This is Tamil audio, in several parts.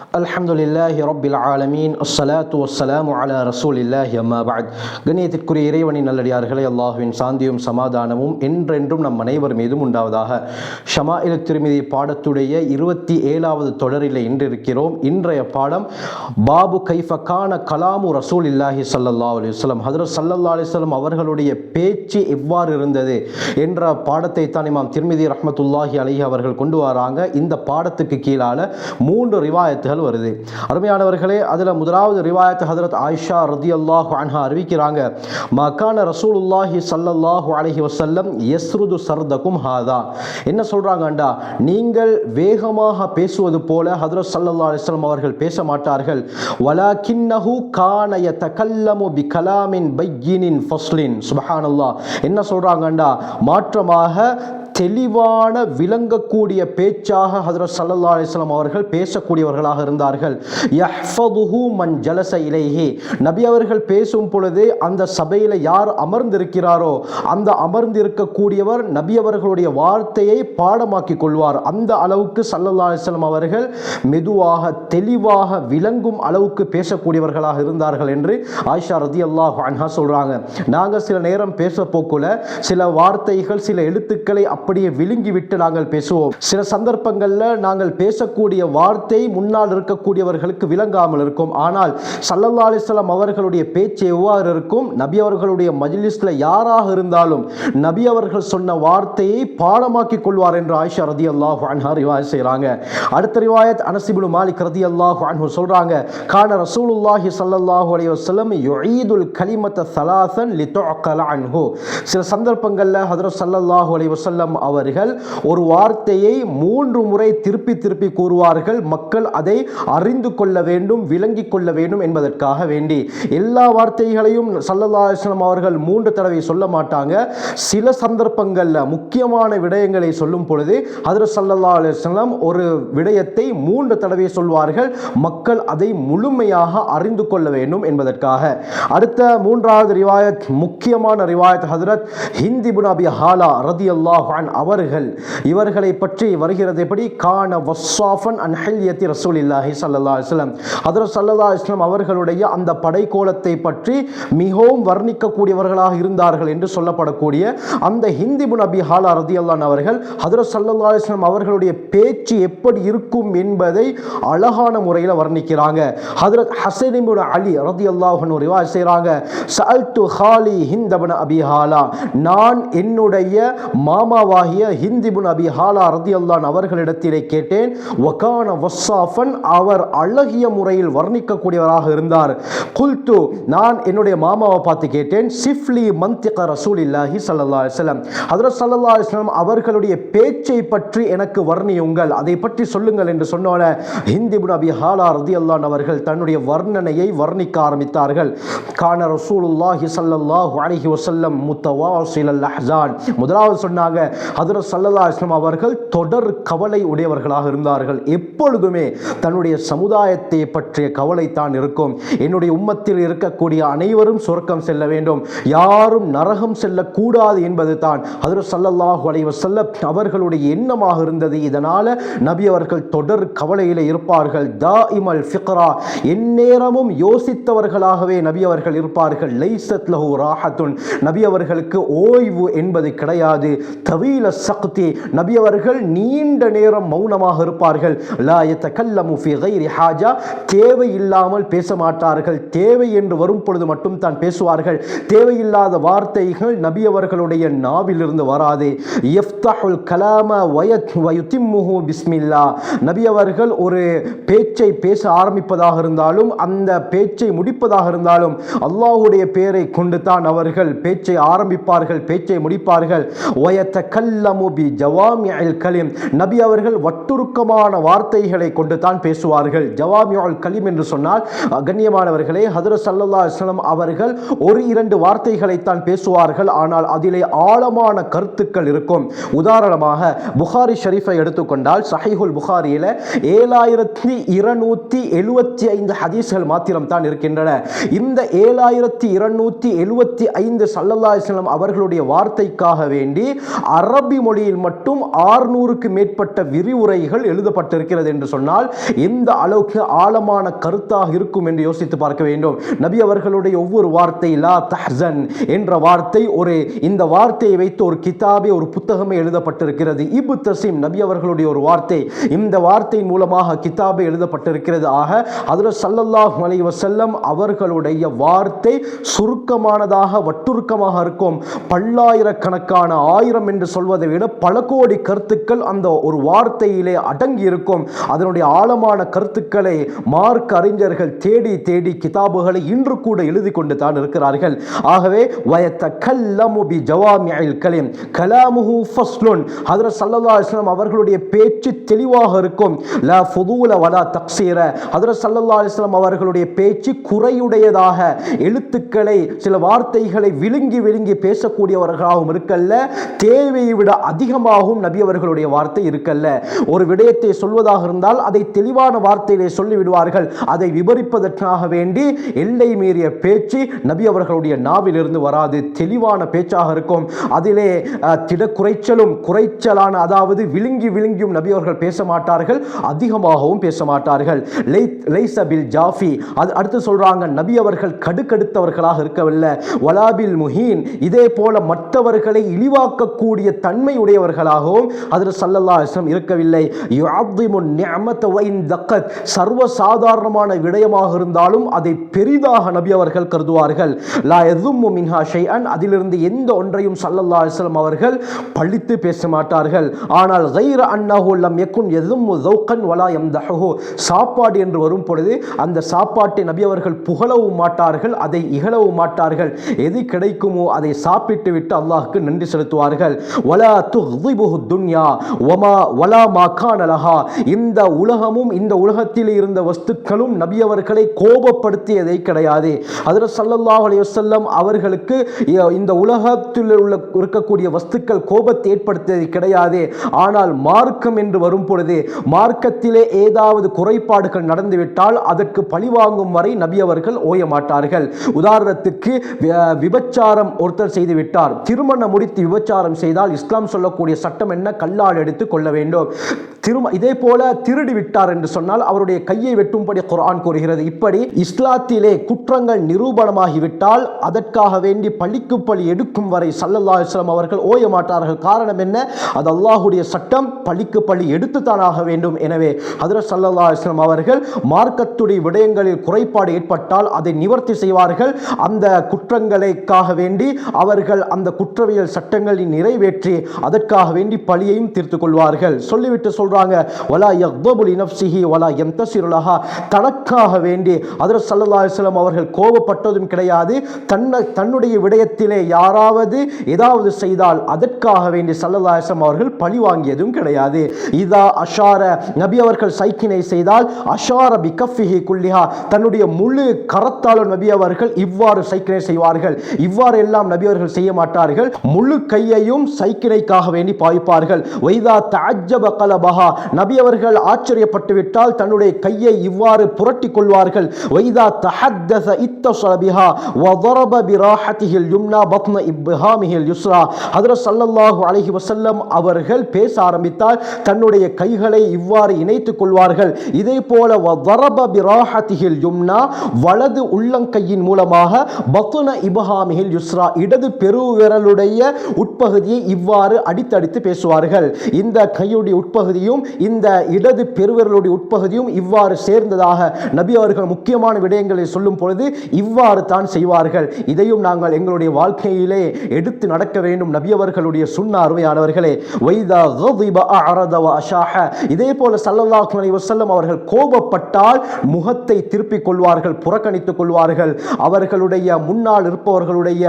அல்ஹம்துலில்லாஹி ரபில் ஆலமீன். அஸ்ஸலாத்து வஸ்ஸலாமு அலா ரசூலில்லாஹி அம்மா பாத் கணியத்திற்குரிய இறைவனின் நல்லடியார்களை அல்லாஹுவின் சாந்தியும் சமாதானமும் என்றென்றும் நம் அனைவர் மீதும் உண்டாவதாக. ஷமா இல் திருமதி பாடத்துடைய இருபத்தி ஏழாவது தொடரில் இன்றிருக்கிறோம். இன்றைய பாடம் பாபு கைஃபக்கான கலாமு ரசூல் இல்லாஹி சல்லா அலிஸ்லம் ஹதரத் சல்லல்லா அலிஸ்லம் அவர்களுடைய பேச்சு எவ்வாறு இருந்தது என்ற பாடத்தை தான் இமாம் திருமதி ரஹமத்துல்லாஹி அலஹி அவர்கள் கொண்டு வராங்க. இந்த பாடத்துக்கு கீழால் மூன்று ரிவாயத்து ரிவாயத்துகள் வருது. அருமையானவர்களே அதில் முதலாவது ரிவாயத் ஹதரத் ஆயிஷா ரதி அல்லாஹு அன்ஹா அறிவிக்கிறாங்க மக்கான ரசூலுல்லாஹி சல்லல்லாஹு அலஹி வசல்லம் யஸ்ருது சர்தக்கும் ஹாதா. என்ன சொல்கிறாங்கண்டா நீங்கள் வேகமாக பேசுவது போல ஹதரத் சல்லல்லா அலிஸ்லாம் அவர்கள் பேச மாட்டார்கள். வலா கிண்ணஹு கானய தகல்லமு பி கலாமின் பையினின் ஃபஸ்லின். சுபஹானல்லா என்ன சொல்கிறாங்கண்டா மாற்றமாக தெளிவான விளங்கக்கூடிய பேச்சாக ஹசரத் சல்லா அலிஸ்லாம் அவர்கள் பேசக்கூடியவர்களாக இருந்தார்கள். யஹ்ஃபதுஹு மன் ஜலச இலைஹி. நபி அவர்கள் பேசும் பொழுது அந்த சபையில் யார் அமர்ந்திருக்கிறாரோ அந்த அமர்ந்திருக்கக்கூடியவர் நபி அவர்களுடைய வார்த்தையை பாடமாக்கி கொள்வார். அந்த அளவுக்கு சல்லல்லா அலிஸ்லாம் அவர்கள் மெதுவாக தெளிவாக விளங்கும் அளவுக்கு பேசக்கூடியவர்களாக இருந்தார்கள் என்று ஆயிஷா ரதி அல்லாஹ் அன்ஹா சொல்கிறாங்க நாங்கள் சில நேரம் பேச போக்குல சில வார்த்தைகள் சில எழுத்துக்களை அப் அப்படியே விழுங்கி விட்டு நாங்கள் பேசுவோம். சில சந்தர்ப்பங்களில் நாங்கள் பேசக்கூடிய வார்த்தை முன்னால் இருக்கக்கூடியவர்களுக்கு விளங்காமல் இருக்கும். ஆனால் சல்லல்லா அலிஸ்லாம் அவர்களுடைய பேச்சு எவ்வாறு இருக்கும்? நபி அவர்களுடைய மஜ்லிஸ்ல யாராக இருந்தாலும் நபி அவர்கள் சொன்ன வார்த்தையை பாடமாக்கி கொள்வார் என்று ஆயிஷா ரதி அல்லாஹ் அன்ஹா செய்கிறாங்க அடுத்த ரிவாயத் அனசிபுல் மாலிக் ரதி அல்லாஹ் அன்ஹு சொல்றாங்க கான ரசூலுல்லாஹி ஸல்லல்லாஹு அலைஹி வஸல்லம் யுஈதுல் கலிமத்த சலாசன் லித்தோ அன்ஹு. சில சந்தர்ப்பங்களில் ஹதரத் ஸல்லல்லாஹு அலைஹி அவர்கள். ஒரு வார்த்தையை மூன்று முறை திருப்பி திருப்பி கூறுவார்கள். மக்கள் அதை அறிந்து கொள்ள வேண்டும் விளங்கிக் கொள்ள வேண்டும் என்பதற்காக வேண்டி. எல்லா வார்த்தைகளையும் சல்லல்லா அவர்கள் மூன்று தடவை சொல்ல மாட்டாங்க. சில சந்தர்ப்பங்களில் முக்கியமான விடயங்களை சொல்லும் பொழுது ஹதரத் சல்லல்லா அலுவலம் ஒரு விடயத்தை மூன்று தடவை சொல்வார்கள். மக்கள் அதை முழுமையாக அறிந்து கொள்ள வேண்டும் என்பதற்காக. அடுத்த மூன்றாவது ரிவாயத் முக்கியமான ரிவாயத் ஹதரத் ஹிந்தி புன் அபி ஹாலா ரதி அன் அவர்கள். இவர்களை பற்றி வருகிறது எப்படி? கான வஸ்ஸாஃபன் அன் ஹல்யத்தி ரசூல் இல்லாஹி சல்லா அலிஸ்லாம் ஹதரத் சல்லா இஸ்லாம் அவர்களுடைய அந்த படைக்கோலத்தை பற்றி மிகவும் வர்ணிக்கக்கூடியவர்களாக இருந்தார்கள் என்று சொல்லப்படக்கூடிய அந்த ஹிந்தி புன் ஹாலா ரதி அல்லான் அவர்கள் ஹதரத் சல்லா இஸ்லாம் அவர்களுடைய பேச்சு எப்படி இருக்கும் என்பதை அழகான முறையில் வர்ணிக்கிறாங்க. ஹதரத் ஹசனிபுன் அலி ரதி அல்லாஹன் ரிவாஜ் செய்கிறாங்க சல்து ஹாலி ஹிந்தபன் அபி ஹாலா. நான் என்னுடைய மாமாவா ஆகிய ஹிந்திபுன் அபி ஹாலா ரதி அல்லான் அவர்களிடத்திலே கேட்டேன் வகான வஸ்ஸாஃபன் அவர் அழகிய முறையில் வர்ணிக்கக்கூடியவராக இருந்தார். குல்து நான் என்னுடைய மாமாவை பார்த்து கேட்டேன் சிஃப்லி மந்திக ரசூல் இல்லாஹி சல்லா அலிஸ்லாம் ஹதரத் சல்லா அலிஸ்லாம் அவர்களுடைய பேச்சை பற்றி எனக்கு வர்ணியுங்கள் அதை பற்றி சொல்லுங்கள் என்று சொன்னோட ஹிந்திபுன் அபி ஹாலா ரதி அல்லான் அவர்கள் தன்னுடைய வர்ணனையை வர்ணிக்க ஆரம்பித்தார்கள். கான ரசூலுல்லாஹி ஸல்லல்லாஹு அலைஹி வஸல்லம் முத்தவாசில் அஹ்ஸான் முதலாவது சொன்னாங்க ஹதரத் சல்லல்லா அலிஸ்லாம் அவர்கள் தொடர் கவலை உடையவர்களாக இருந்தார்கள். எப்பொழுதுமே தன்னுடைய சமுதாயத்தை பற்றிய கவலை தான் இருக்கும். என்னுடைய உம்மத்தில் இருக்கக்கூடிய அனைவரும் சொர்க்கம் செல்ல வேண்டும். யாரும் நரகம் செல்லக்கூடாது என்பது தான் ஹதரத் சல்லல்லாஹு அலைவ செல்ல அவர்களுடைய எண்ணமாக இருந்தது. இதனால நபி அவர்கள் தொடர் கவலையில் இருப்பார்கள். தாஇமல் ஃபிக்ரா எந்நேரமும் யோசித்தவர்களாகவே நபி அவர்கள் இருப்பார்கள். லைசத் லஹு ராஹத்துன் நபி அவர்களுக்கு ஓய்வு என்பது கிடையாது. தவி தவீல சக்தி. நபி அவர்கள் நீண்ட நேரம் மௌனமாக இருப்பார்கள். லா யதகல்லமு ஃபி கைரி ஹாஜா. தேவை இல்லாமல் பேச மாட்டார்கள். தேவை என்று வரும் பொழுது மட்டும் தான் பேசுவார்கள். தேவையில்லாத வார்த்தைகள் நபி அவர்களுடைய நாவிலிருந்து வராது. எஃப்தஹுல் கலாம வயத் வயுத்திம்முஹு பிஸ்மில்லா. நபி அவர்கள் ஒரு பேச்சை பேச ஆரம்பிப்பதாக இருந்தாலும் அந்த பேச்சை முடிப்பதாக இருந்தாலும் அல்லாஹுடைய பேரை கொண்டு தான் அவர்கள் பேச்சை ஆரம்பிப்பார்கள் பேச்சை முடிப்பார்கள். வயத்த கல்லமு பி ஜவாமி அல் கலீம். நபி அவர்கள் வட்டுருக்கமான வார்த்தைகளை கொண்டு தான் பேசுவார்கள். ஜவாமி அல் கலீம் என்று சொன்னால் கண்ணியமானவர்களே ஹதரத் சல்லா அஸ்லாம் அவர்கள் ஒரு இரண்டு வார்த்தைகளை தான் பேசுவார்கள். ஆனால் அதிலே ஆழமான கருத்துக்கள் இருக்கும். உதாரணமாக புகாரி ஷரீஃபை எடுத்துக்கொண்டால் சஹிஹுல் புகாரியில் ஏழாயிரத்தி இருநூத்தி எழுபத்தி ஐந்து ஹதீஸ்கள் மாத்திரம் தான் இருக்கின்றன. இந்த ஏழாயிரத்தி இருநூத்தி எழுபத்தி ஐந்து சல்லல்லா அலிஸ்லாம் அவர்களுடைய வார்த்தைக்காக வேண்டி அரபி மொழியில் மட்டும் ஆறுநூறுக்கு மேற்பட்ட விரிவுரைகள் எழுதப்பட்டிருக்கிறது என்று சொன்னால் எந்த அளவுக்கு ஆழமான கருத்தாக இருக்கும் என்று யோசித்து பார்க்க வேண்டும். நபி அவர்களுடைய ஒவ்வொரு வார்த்தை லா தஹன் என்ற வார்த்தை ஒரு இந்த வார்த்தையை வைத்து ஒரு கிதாபே ஒரு புத்தகமே எழுதப்பட்டிருக்கிறது. இபு தசீம் நபி அவர்களுடைய ஒரு வார்த்தை இந்த வார்த்தையின் மூலமாக கிதாபே எழுதப்பட்டிருக்கிறது. ஆக அதில் சல்லல்லாஹு அலி வசல்லம் அவர்களுடைய வார்த்தை சுருக்கமானதாக வட்டுருக்கமாக இருக்கும். பல்லாயிரக்கணக்கான ஆயிரம் என்று சொல்வதை விட பல கோடி கருத்துக்கள் அந்த ஒரு வார்த்தையிலே அடங்கி இருக்கும் அதனுடைய ஆழமான கருத்துக்களை மார்க் அறிஞர்கள் தேடி தேடி கிதாபுகளை இன்று கூட எழுதி கொண்டு தான் இருக்கிறார்கள். ஆகவே வயத்த கல்லமு பி ஜவாமியில் கலீம் கலாமுஹு ஃபஸ்லுன். ஹதரத் சல்லல்லா இஸ்லாம் அவர்களுடைய பேச்சு தெளிவாக இருக்கும். லா ஃபுதூல வலா தக்ஸீர. ஹதரத் சல்லல்லா இஸ்லாம் அவர்களுடைய பேச்சு குறையுடையதாக. எழுத்துக்களை சில வார்த்தைகளை விழுங்கி விழுங்கி பேசக்கூடியவர்களாகவும் இருக்கல்ல. தேவை தேவையை விட அதிகமாகவும் நபி அவர்களுடைய வார்த்தை இருக்கல்ல. ஒரு விடயத்தை சொல்வதாக இருந்தால் அதை தெளிவான வார்த்தையிலே சொல்லிவிடுவார்கள். அதை விபரிப்பதற்காக வேண்டி எல்லை மீறிய பேச்சு நபி அவர்களுடைய நாவிலிருந்து வராது. தெளிவான பேச்சாக இருக்கும். அதிலே அஹ், திட குறைச்சலும் குறைச்சலான அதாவது விழுங்கி விழுங்கியும் நபி அவர்கள் பேச மாட்டார்கள். அதிகமாகவும் பேச மாட்டார்கள். லை- லைஸ ஜாஃபி. அது அடுத்து சொல்றாங்க நபி அவர்கள் கடுக்கடுத்தவர்களாக இருக்கவில்லை. வலாபில் முஹீன். இதே போல மற்றவர்களை இழிவாக்கக்கூடிய தன்மை உடையவர்களாகவும் அதில் சல்லல்லா இஸ்லம் இருக்கவில்லை. யுஅத்திமுன் தக்கத். சர்வ சாதாரணமான விடயமாக இருந்தாலும் அதை பெரிதாக நபி அவர்கள் கருதுவார்கள். லா எதும்மு மின்ஹா ஷைஅன். அதிலிருந்து எந்த ஒன்றையும் சல்லல்லா அலிஸ்லாம் அவர்கள் பழித்து பேச மாட்டார்கள். ஆனால் கைர அன்னஹு லம் யக்குன் எதும்மு தௌகன் வலா யம்தஹு. சாப்பாடு என்று வரும் பொழுது அந்த சாப்பாட்டை நபி அவர்கள் புகழவும் மாட்டார்கள் அதை இகழவும் மாட்டார்கள். எது கிடைக்குமோ அதை சாப்பிட்டு விட்டு அல்லாஹுக்கு நன்றி செலுத்துவார்கள். வலா துஹ்திபுஹு துன்யா வமா வலா மா இந்த உலகமும் இந்த உலகத்தில் இருந்த வஸ்துக்களும் நபி அவர்களை கோபப்படுத்தியதை கிடையாது. அதில் ஸல்லல்லாஹு அலைஹி அவர்களுக்கு இந்த உலகத்தில் உள்ள இருக்கக்கூடிய வஸ்துக்கள் கோபத்தை ஏற்படுத்தியது கிடையாது. ஆனால் மார்க்கம் என்று வரும் பொழுது மார்க்கத்திலே ஏதாவது குறைபாடுகள் நடந்துவிட்டால் அதற்கு பழிவாங்கும் வரை நபி அவர்கள் ஓய மாட்டார்கள் உதாரணத்துக்கு விபச்சாரம் ஒருத்தர் செய்துவிட்டார். திருமணம் முடித்து விபச்சாரம் செய்தால் இஸ்லாம் சொல்லக்கூடிய சட்டம் என்ன? கல்லால் எடுத்து கொள்ள வேண்டும். திரும்ப இதே போல திருடி விட்டார் என்று சொன்னால் அவருடைய கையை வெட்டும்படி குரான் கூறுகிறது. இப்படி இஸ்லாத்திலே குற்றங்கள் நிரூபணமாகிவிட்டால் அதற்காக வேண்டி பழிக்கு பழி எடுக்கும் வரை சல்லல்லா இஸ்லாம் அவர்கள் ஓய மாட்டார்கள். காரணம் என்ன? அது அல்லாஹுடைய சட்டம். பழிக்கு பழி எடுத்துத்தானாக வேண்டும். எனவே ஹதரத் சல்லல்லா இஸ்லாம் அவர்கள் மார்க்கத்துடைய விடயங்களில் குறைபாடு ஏற்பட்டால் அதை நிவர்த்தி செய்வார்கள். அந்த குற்றங்களுக்காக வேண்டி அவர்கள் அந்த குற்றவியல் சட்டங்களின் நிறைவேற்றி நிறைவேற்றி அதற்காக வேண்டி பழியையும் தீர்த்து கொள்வார்கள். சொல்லிவிட்டு சொல்றாங்க வலா யக்தபுல் இனப்சிஹி வலா யம்தசிருலஹா தனக்காக வேண்டி அதர் சல்லா அலைஹி அவர்கள் கோபப்பட்டதும் கிடையாது. தன்னை தன்னுடைய விடயத்திலே யாராவது ஏதாவது செய்தால் அதற்காக வேண்டி ஸல்லல்லாஹு அலைஹி அவர்கள் பழி வாங்கியதும் கிடையாது. இதா அஷார நபி அவர்கள் சைக்கினை செய்தால் அஷார பிகஃபிஹி குல்லிஹா. தன்னுடைய முழு கரத்தாலும் நபி அவர்கள் இவ்வாறு சைக்கினை செய்வார்கள். இவ்வாறு எல்லாம் நபி அவர்கள் செய்ய மாட்டார்கள். முழு கையையும் சைக்கிடைக்காக வேண்டி பாய்ப்பார்கள். ஒய்தா தஜப கலபஹா. நபி அவர்கள் ஆச்சரியப்பட்டு விட்டால் தன்னுடைய கையை இவ்வாறு புரட்டி கொள்வார்கள். ஒய்தா தஹத்தச இத்தபிஹா வதரப பிராஹத்திஹில் யும்னா பத்ன இப்ஹாமிஹில் யுஸ்ரா. ஹதரத் சல்லல்லாஹு அலஹி வசல்லம் அவர்கள் பேச ஆரம்பித்தால் தன்னுடைய கைகளை இவ்வாறு இணைத்துக் கொள்வார்கள். இதே போல பிராஹத்திகில் யும்னா வலது உள்ளங்கையின் மூலமாக பத்துன இபஹாமிகில் யுஸ்ரா. இடது பெருவிரலுடைய உட்பகுதியை இவ்வாறு அடித்தடித்து பேசுவார்கள். இந்த கையுடைய உட்பகுதியும் இந்த இடது பெருவிரலுடைய உட்பகுதியும் இவ்வாறு சேர்ந்ததாக நபி அவர்கள் முக்கியமான விடயங்களை சொல்லும் பொழுது இவ்வாறு தான் செய்வார்கள். இதையும் நாங்கள் எங்களுடைய வாழ்க்கையிலே எடுத்து நடக்க வேண்டும். நபி அவர்களுடைய சுண்ண அருமையானவர்களே வைதா இதே போல ஸல்லல்லாஹு அலைஹி அவர்கள் கோபப்பட்டால் முகத்தை திருப்பிக் கொள்வார்கள் புறக்கணித்துக் கொள்வார்கள். அவர்களுடைய முன்னால் இருப்பவர்களுடைய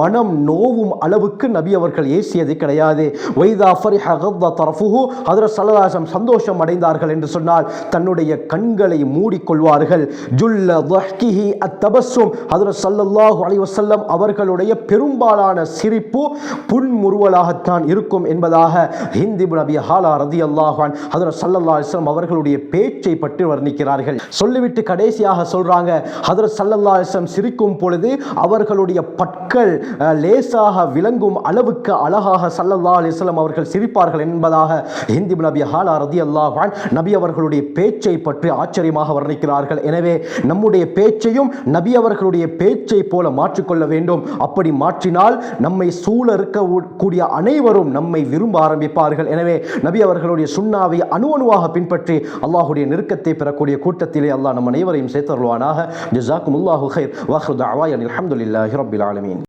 மனம் நோவும் அளவுக்கு நபி அவர்கள் ஏசியது கிடையாது. வைதா ஃபரிஹ கத்த தரஃபுஹு ஹதரத் ஸல்லல்லாஹு சந்தோஷம் அடைந்தார்கள் என்று சொன்னால் தன்னுடைய கண்களை மூடிக்கொள்வார்கள். ஜுல்ல வஹ்கிஹி அத்தபஸ்ஸும் ஹதரத் சல்லல்லாஹு அலைஹி வஸல்லம் அவர்களுடைய பெரும்பாலான சிரிப்பு புன்முறுவலாகத்தான் இருக்கும் என்பதாக ஹிந்தி நபி ஹாலா ரதி அல்லாஹான் ஹதரத் சல்லல்லா அலைஹி அவர்களுடைய பேச்சை பற்றி வர்ணிக்கிறார்கள். சொல்லிவிட்டு கடைசியாக சொல்றாங்க ஹதரத் சல்லல்லா அலைஹி சிரிக்கும் பொழுது அவர்களுடைய பற்கள் லேசாக விளங்கும் அளவுக்கு அழகாக நிச்சயமாக சல்லல்லா அலிஸ்லாம் அவர்கள் சிரிப்பார்கள் என்பதாக ஹிந்தி நபி ஹாலா ரதி அல்லாஹான் நபி அவர்களுடைய பேச்சை பற்றி ஆச்சரியமாக வர்ணிக்கிறார்கள். எனவே நம்முடைய பேச்சையும் நபி அவர்களுடைய பேச்சை போல மாற்றிக்கொள்ள வேண்டும். அப்படி மாற்றினால் நம்மை சூழ இருக்கக்கூடிய அனைவரும் நம்மை விரும்ப ஆரம்பிப்பார்கள். எனவே நபி அவர்களுடைய சுண்ணாவை அணு அணுவாக பின்பற்றி அல்லாஹுடைய நெருக்கத்தை பெறக்கூடிய கூட்டத்திலே அல்லாஹ் நம் அனைவரையும் சேர்த்தருள்வானாக ஜிசாக்கும் அல்லாஹு ஹைர் வாஹ்ரு தாவா அல்ஹம்துலில்லாஹி ரபில் ஆலமீன்.